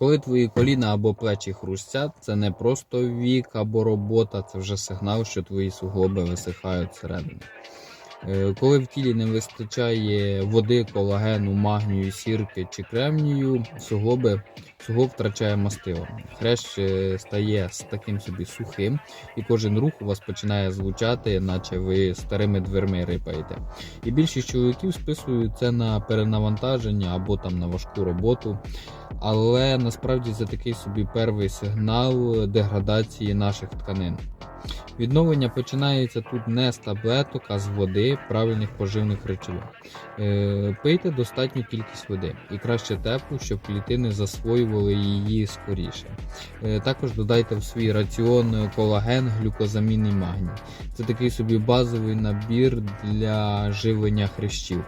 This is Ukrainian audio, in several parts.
Коли твої коліна або плечі хрустять, це не просто вік або робота, це вже сигнал, що твої суглоби висихають всередині. Е, Коли в тілі не вистачає води, колагену, магнію, сірки чи кремнію, суглоби, суглоб втрачає мастило. Хрещ е, стає з таким собі сухим, і кожен рух у вас починає звучати, наче ви старими дверми рипаєте. І більшість чоловіків списують це на перенавантаження або там на важку роботу. Але насправді це такий собі перший сигнал деградації наших тканин. Відновлення починається тут не з таблеток, а з води, правильних поживних речовин. Е, Пийте достатню кількість води і краще теплу, щоб клітини засвоювали її скоріше. Е, Також додайте в свій раціон колаген, глюкозамін і магній. Це такий собі базовий набір для живлення хрящів.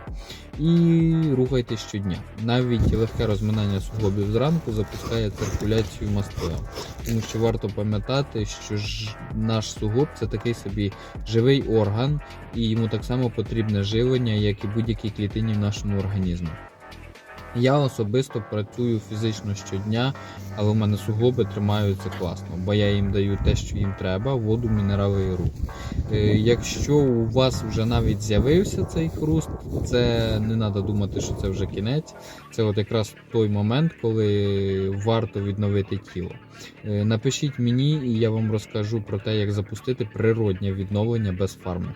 І рухайте щодня. Навіть легке розминання суглобів зранку запускає циркуляцію мастила. Тому що варто пам'ятати, що ж наш сугуб це такий собі живий орган, і йому так само потрібне живлення, як і будь-якій клітині в нашому організмі. Я особисто працюю фізично щодня, але в мене суглоби тримаються класно, бо я їм даю те, що їм треба, воду, мінерали і рух. Е, Якщо у вас вже навіть з'явився цей хруст, це не треба думати, що це вже кінець. Це от якраз той момент, коли варто відновити тіло. Е, Напишіть мені, і я вам розкажу про те, як запустити природнє відновлення без фарму.